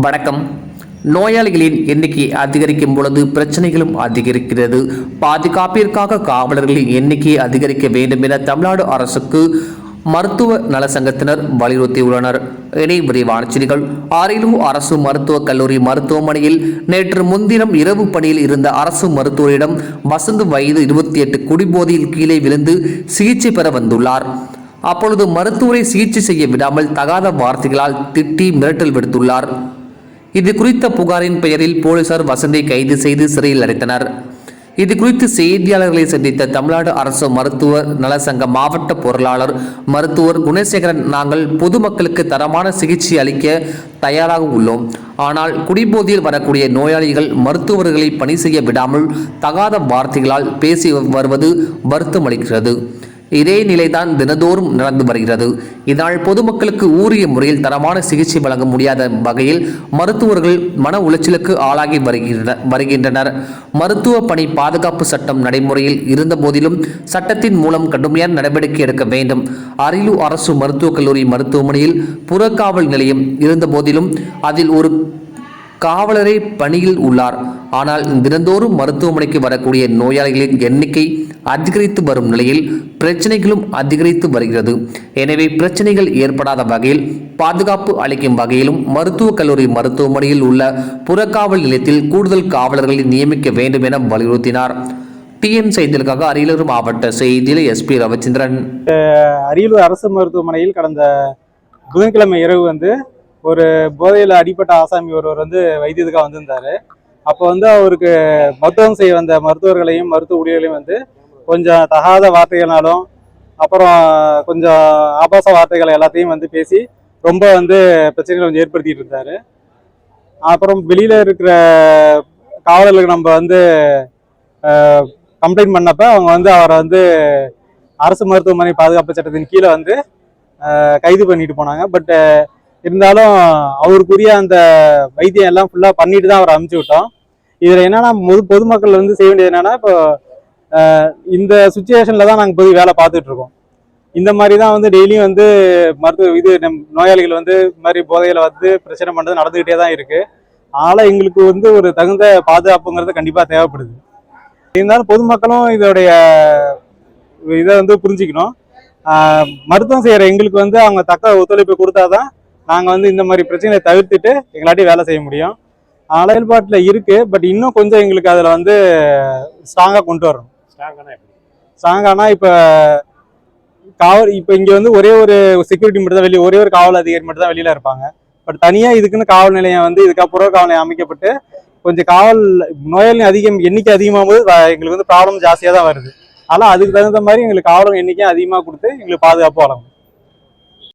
வணக்கம். நோயாளிகளின் எண்ணிக்கை அதிகரிக்கும் பொழுது பிரச்சனைகளும் அதிகரிக்கிறது. பாதுகாப்பிற்காக காவலர்களின் எண்ணிக்கையை அதிகரிக்க வேண்டும் என தமிழ்நாடு அரசுக்கு மருத்துவ நல சங்கத்தினர் வலியுறுத்தியுள்ளனர். இனி விரிவான செய்திகள். அரியலூர் அரசு மருத்துவக் கல்லூரி மருத்துவமனையில் நேற்று முன்தினம் இரவு பணியில் இருந்த அரசு மருத்துவரிடம் வசந்த் வயது இருபத்தி எட்டு குடிபோதையில் கீழே விழுந்து சிகிச்சை பெற வந்துள்ளார். அப்பொழுது மருத்துவரை சிகிச்சை செய்ய விடாமல் தகாத வார்த்தைகளால் திட்டி மிரட்டல் விடுத்துள்ளார். இது குறித்த புகாரின் பெயரில் போலீசார் வசந்தை கைது செய்து சிறையில் அடைத்தனர். இது குறித்து செய்தியாளர்களை சந்தித்த தமிழ்நாடு அரசு மருத்துவர் நலசங்க மாவட்ட பொருளாளர் மருத்துவர் குணசேகரன் நாங்கள் பொதுமக்களுக்கு தரமான சிகிச்சை அளிக்க தயாராக உள்ளோம். ஆனால் குடிபோதையில் வரக்கூடிய நோயாளிகள் மருத்துவர்களை பணி செய்ய விடாமல் தகாத வார்த்தைகளால் பேசி வருவது வருத்தமளிக்கிறது. இதே நிலைதான் தினதோறும் நடந்து வருகிறது. இதனால் பொதுமக்களுக்கு ஊரிய முறையில் தரமான சிகிச்சை வழங்க முடியாத வகையில் மருத்துவர்கள் மன உளைச்சலுக்கு ஆளாகி வருகின்றனர். மருத்துவ பணி பாதுகாப்பு சட்டம் நடைமுறையில் இருந்த போதிலும் சட்டத்தின் மூலம் கடுமையான நடவடிக்கை எடுக்க வேண்டும். அரியலூர் அரசு மருத்துவக் கல்லூரி மருத்துவமனையில் புறக்காவல் நிலையம் இருந்த போதிலும் அதில் ஒரு காவலரே பணியில் உள்ளார். ஆனால் தினந்தோறும் மருத்துவமனைக்கு வரக்கூடிய நோயாளிகளின் எண்ணிக்கை அதிகரித்து வரும் நிலையில் பிரச்சனைகளும் அதிகரித்து வருகிறது. எனவே பிரச்சனைகள் ஏற்படாத வகையில் பாதுகாப்பு அளிக்கும் வகையிலும் மருத்துவக் கல்லூரி மருத்துவமனையில் உள்ள புறக்காவல் நிலையத்தில் கூடுதல் காவலர்களை நியமிக்க வேண்டும் என வலியுறுத்தினார். டிஎம் செய்திகளுக்காக அரியலூர் மாவட்ட செய்தியில் எஸ்பி ரவிச்சந்திரன். அரியலூர் அரசு மருத்துவமனையில் கடந்த புதன்கிழமை இரவு வந்து ஒரு போதையில் அடிப்பட்ட ஆசாமி ஒருவர் வந்து வைத்தியத்துக்காக வந்திருந்தார். அப்போ வந்து அவருக்கு மருத்துவம் செய்ய வந்த மருத்துவர்களையும் மருத்துவ ஊழியர்களையும் வந்து கொஞ்சம் தகாத வார்த்தைகளாலும் அப்புறம் கொஞ்சம் ஆபாச வார்த்தைகள் எல்லாத்தையும் வந்து பேசி ரொம்ப வந்து பிரச்சனைகளை கொஞ்சம் ஏற்படுத்திட்டு இருந்தார். அப்புறம் வெளியில் இருக்கிற காவலர்களுக்கு நம்ம வந்து கம்ப்ளைண்ட் பண்ணப்ப அவங்க வந்து அவரை வந்து அரசு மருத்துவமனை பாதுகாப்பு சட்டத்தின் கீழே வந்து கைது பண்ணிட்டு போனாங்க. பட்டு இருந்தாலும் அவருக்குரிய அந்த வைத்தியம் எல்லாம் ஃபுல்லாக பண்ணிட்டு தான் அவரை அமுச்சு விட்டோம். இதில் என்னன்னா பொது பொதுமக்கள் வந்து செய்ய வேண்டியது என்னன்னா இப்போ இந்த சுச்சுவேஷனில் தான் நாங்கள் போய் வேலை பார்த்துட்டு இருக்கோம். இந்த மாதிரி தான் வந்து டெய்லியும் வந்து மருத்துவ இது நம் நோயாளிகள் வந்து இந்த மாதிரி போதையில் வந்து பிரச்சனை பண்ணுறது நடந்துக்கிட்டே தான் இருக்குது அதனால் எங்களுக்கு வந்து ஒரு தகுந்த பாதுகாப்புங்கிறது கண்டிப்பாக தேவைப்படுது. இருந்தாலும் பொதுமக்களும் இதோடைய இதை வந்து புரிஞ்சுக்கணும். மருத்துவம் செய்கிற எங்களுக்கு வந்து அவங்க தக்க ஒத்துழைப்பு கொடுத்தாதான் நாங்கள் வந்து இந்த மாதிரி பிரச்சனையை தவிர்த்துட்டு எங்களாட்டி வேலை செய்ய முடியும். செயல்பாட்டில் இருக்கு. பட் இன்னும் கொஞ்சம் எங்களுக்கு அதில் வந்து ஸ்ட்ராங்காக கொண்டு வரணும். ஸ்ட்ராங்கானா இப்போ காவல் இப்போ இங்கே வந்து ஒரே ஒரு செக்யூரிட்டி மட்டும் தான் வெளியே ஒரே ஒரு காவல் அதிகாரி மட்டும் தான் வெளியில இருப்பாங்க. பட் தனியாக இதுக்குன்னு காவல் நிலையம் வந்து இதுக்கப்புறம் காவல் நிலையம் அமைக்கப்பட்டு கொஞ்சம் காவல் நோயாளி அதிகம் எண்ணிக்கை அதிகமாகும் போது எங்களுக்கு வந்து ப்ராப்ளம் ஜாஸ்தியாக தான் வருது. ஆனால் அதுக்கு தகுந்த மாதிரி எங்களுக்கு காவலம் எண்ணிக்கை அதிகமாக கொடுத்து எங்களுக்கு பாதுகாப்பு வழங்கும்